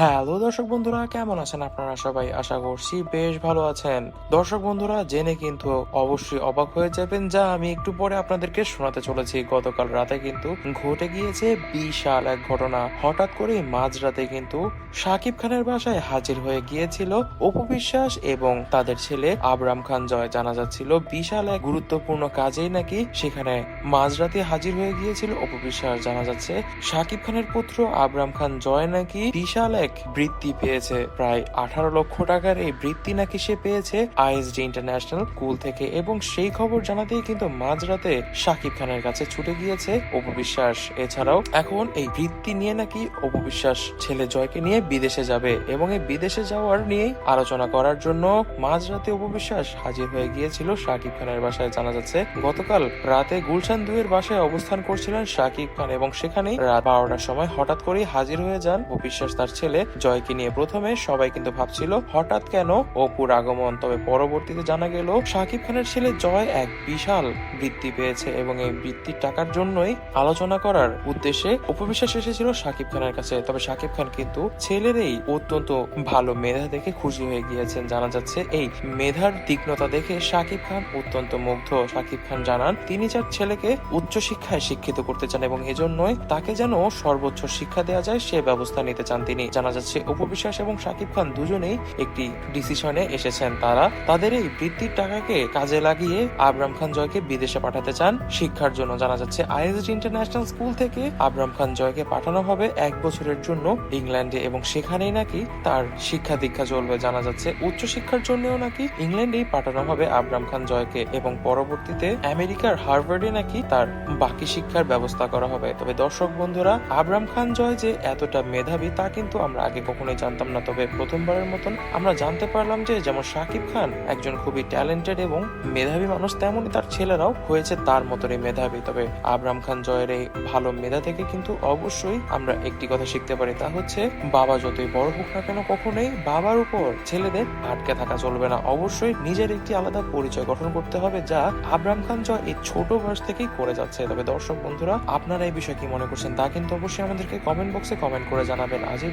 Hello দর্শক বন্ধুরা, কেমন আছেন আপনারা সবাই? আশা করছি বেশ ভালো আছেন। দর্শক বন্ধুরা, জেনে কিন্তু অবশ্যই অবাক হয়ে যাবেন যা আমি একটু পরে আপনাদেরকে শোনাতে চলেছি। গতকাল রাতে কিন্তু ঘটে গিয়েছে বিশাল এক ঘটনা। হঠাৎ করে মাঝরাতে কিন্তু সাকিব খানের বাসায় হাজির হয়ে গিয়েছিল অপু এবং তাদের ছেলে আবরাম খান জয়। জানা যাচ্ছিল বিশাল এক গুরুত্বপূর্ণ কাজেই নাকি সেখানে মাঝরাতে হাজির হয়ে গিয়েছিল অপু জানা যাচ্ছে, সাকিব খানের পুত্র আবরাম খান জয় নাকি বিশাল এক বৃত্তি পেয়েছে। প্রায় আঠারো লক্ষ টাকার এই বৃত্তি নাকি সে পেয়েছে। আইএসডি ইন্টারন্যাশনাল স্কুল থেকে এবং সেই খবর জানাতেই কিন্তু মাঝরাতে সাকিব খানের কাছে ছুটে গিয়েছে অপু বিশ্বাস এছাড়াও এখন এই বৃত্তি নিয়ে নাকি অপু বিশ্বাস ছেলে জয়কে নিয়ে বিদেশে যাবে এবং এই বিদেশে যাওয়ার নিয়েই আলোচনা করার জন্য মাঝরাতে অপবিশ্বাস হাজির হয়ে গিয়েছিল সাকিব খানের বাসায়। জানা যাচ্ছে, গতকাল রাতে গুলশান দুয়ের বাসায় অবস্থান করছিলেন সাকিব খান এবং সেখানে রাত বারোটার সময় হঠাৎ করেই হাজির হয়ে যান অপু বিশ্বাস তার ছেলে। জয়কে নিয়ে প্রথমে সবাই কিন্তু ভাবছিল, হঠাৎ কেন অপুর আগমন? তবে পরবর্তীতে জানা গেল সাকিব খানের ছেলে জয় এক বিশাল বৃত্তি পেয়েছে এবং এই বৃত্তির টাকার জন্যই আলোচনা করার উদ্দেশ্যে উপবিশ্বাস এসেছিল সাকিব খানের কাছে। তবে সাকিব খান কিন্তু ছেলের এই অত্যন্ত ভালো মেধা দেখে খুশি হয়ে গিয়েছেন। জানা যাচ্ছে, এই মেধার তীক্ষ্ণতা দেখে সাকিব খান অত্যন্ত মুগ্ধ। সাকিব খান জানান, তিনি যার ছেলেকে উচ্চ শিক্ষায় শিক্ষিত করতে চান এবং এজন্যই তাকে যেন সর্বোচ্চ শিক্ষা দেওয়া যায় সে ব্যবস্থা নিতে চান তিনি। জানা যাচ্ছে উপবিশ্বাস এবং সাকিব খান দুজনেই একটি ডিসিশনে এসেছেন। তারা তাদের এই বৃত্তির টাকাকে কাজে লাগিয়ে আবরাম খান জয়কে বিদেশে পাঠাতে চান। শিক্ষার জন্য জানা যাচ্ছে আইএসডি ইন্টারন্যাশনাল স্কুল থেকে আবরাম খান জয়কে পাঠানো হবে এক বছরের জন্য ইংল্যান্ডে এবং সেখানেই নাকি তার শিক্ষা দীক্ষা চলবে। জানা যাচ্ছে, উচ্চ শিক্ষার জন্যও নাকি ইংল্যান্ডেই পাঠানো হবে আবরাম খান জয়কে এবং পরবর্তীতে আমেরিকার হার্ভার্ডে নাকি তার বাকি শিক্ষার ব্যবস্থা করা হবে। তবে দর্শক বন্ধুরা, আবরাম খান জয় যে এতটা মেধাবী তা কিন্তু আমরা আগে কখনোই জানতাম না, তবে প্রথমবারের মতন আমরা জানতে পারলাম যে যেমন শাকিব খান একজন খুবই ট্যালেন্টেড এবং মেধাবী মানুষ, তেমনই তার ছেলেরাও হয়েছে তার মতনই মেধাবী। তবে আবরাম খান জয়ের এই ভালো মেধা থেকে কিন্তু অবশ্যই আমরা একটি কথা শিখতে পারি, তা হচ্ছে বাবা যতই বড় হোক না কেন কখনোই বাবার উপর ছেলেদের আটকে থাকা চলবে না। অবশ্যই নিজের একটি আলাদা পরিচয় গঠন করতে হবে, যা আবরাম খান জয় এই ছোট বয়স থেকেই করে যাচ্ছে। তবে দর্শক বন্ধুরা, আপনারা এই বিষয়ে কি মনে করছেন তা কিন্তু অবশ্যই আমাদেরকে কমেন্ট বক্সে কমেন্ট করে জানাবেন। আজ এই